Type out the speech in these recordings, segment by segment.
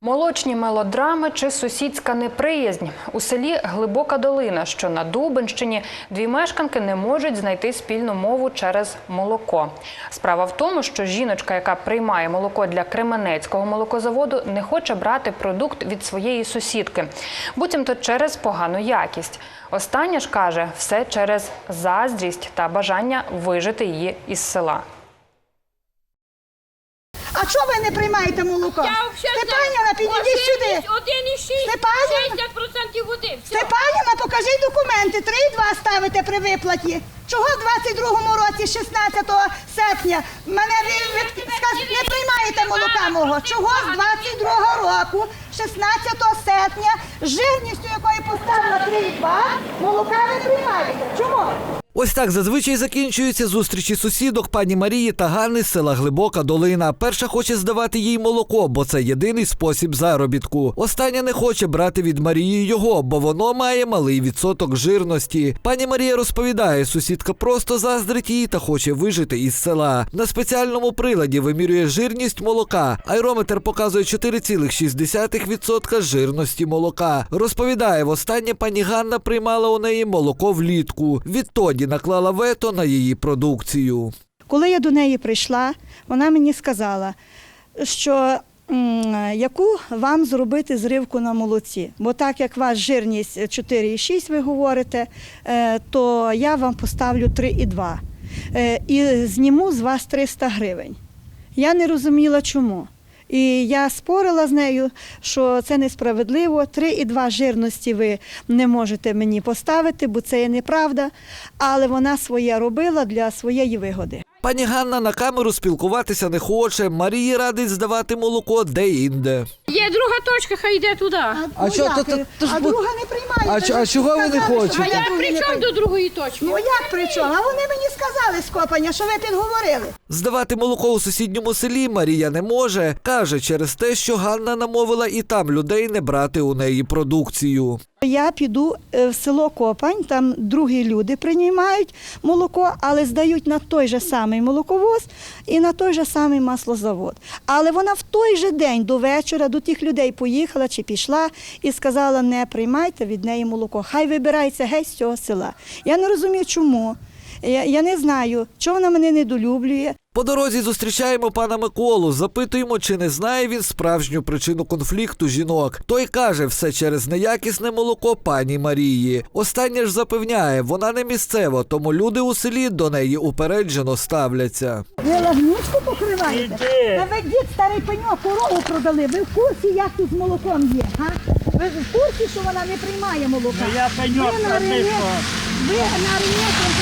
Молочні мелодрами чи сусідська неприязнь у селі Глибока Долина, що на Дубенщині, дві мешканки не можуть знайти спільну мову через молоко. Справа в тому, що жіночка, яка приймає молоко для Кременецького молокозаводу, не хоче брати продукт від своєї сусідки, буцімто через погану якість. Остання ж каже, все через заздрість та бажання вижити її із села. А чого ви не приймаєте молоко? Я взагалі Степаніна, підійдіть сюди. 1,6, Степанівна? 60% води. Все. Степаніна, покажіть документи. 3,2 ставите при виплаті. Чого в 22-му році, 16 серпня, мене ви, ви сказ- не приймаєте молока мого? Чого з 22-го року, 16 серпня, з жирністю якої поставила 3,2, молока не приймаєте? Чому? Ось так зазвичай закінчуються зустрічі сусідок пані Марії та Ганни з села Глибока Долина. Перша хоче здавати їй молоко, бо це єдиний спосіб заробітку. Остання не хоче брати від Марії його, бо воно має малий відсоток жирності. Пані Марія розповідає, сусідка просто заздрить їй та хоче вижити із села. На спеціальному приладі вимірює жирність молока. Айрометр показує 4,6% жирності молока. Розповідає, востаннє пані Ганна приймала у неї молоко влітку. Відтоді наклала вето на її продукцію. Коли я до неї прийшла, вона мені сказала, що яку вам зробити зривку на молоці. Бо так як у вас жирність 4,6, ви говорите, е, то я вам поставлю 3,2 Е, і зніму з вас 300 гривень. Я не розуміла, чому. І я спорила з нею, що це несправедливо. 3,2 жирності ви не можете мені поставити, бо це є неправда. Але вона своє робила для своєї вигоди. Пані Ганна на камеру спілкуватися не хоче. Марії радить здавати молоко де-інде. Є друга точка, хай йде туди. А, А що, то- то- то ж а бу- друга не приймає. А чо- а ж чого ви не сказали, що хочете? я я при чому до другої точки? Ну як при чому? А вони мені сказали з копання, що ви підговорили. Здавати молоко у сусідньому селі Марія не може. Каже, через те, що Ганна намовила і там людей не брати у неї продукцію. Я піду е, в село Копань, там другі люди приймають молоко, але здають на той же самий молоковоз і на той же самий маслозавод. Але вона в той же день до вечора до тих людей поїхала чи пішла і сказала: не приймайте від неї молоко. Хай вибирається геть з цього села. Я не розумію, чому. Я, я не знаю, чого вона мене недолюблює. По дорозі зустрічаємо пана Миколу, запитуємо, чи не знає він справжню причину конфлікту жінок. Той каже, все через неякісне молоко пані Марії. Останнє ж запевняє, вона не місцева, тому люди у селі до неї упереджено ставляться. Ви лагничку покриваєте? Та ви дід старий пеньок корову продали. Ви в курсі, як тут з молоком є? Га? Ви в курсі, що вона не приймає молока? Ну, я пеньок ви на ринок, ви на ринок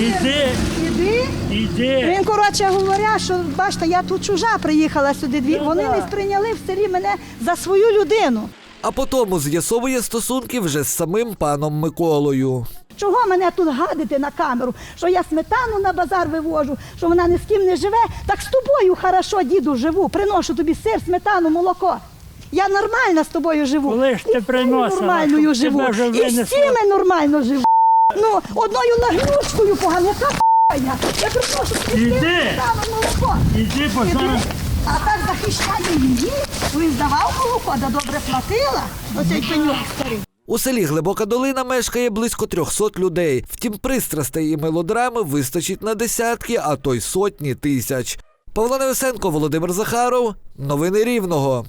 Іди, Іди. іди. Він, коротше, говоря, що бачите, я тут чужа приїхала сюди. Дві. Ну, Вони да. не сприйняли в селі мене за свою людину. А потому з'ясовує стосунки вже з самим паном Миколою. Чого мене тут гадити на камеру? Що я сметану на базар вивожу, що вона ні з ким не живе. Так з тобою хорошо, діду, живу. Приношу тобі сир, сметану, молоко. Я нормально з тобою живу. Коли ж ти приносила, нормальною живу. тебе вже І з цими нормально живу. Ну, одною лагнючкою погано. Яка я? Я приношу Іди. молоко. Іди, бо зараз А так захищає її. Він здавав молоко, да добре платила. Оцей пеньок старий. У селі Глибока Долина мешкає близько 300 людей. Втім, пристрастей і мелодрами вистачить на десятки, а то й сотні тисяч. Павло Невесенко, Володимир Захаров. Новини Рівного.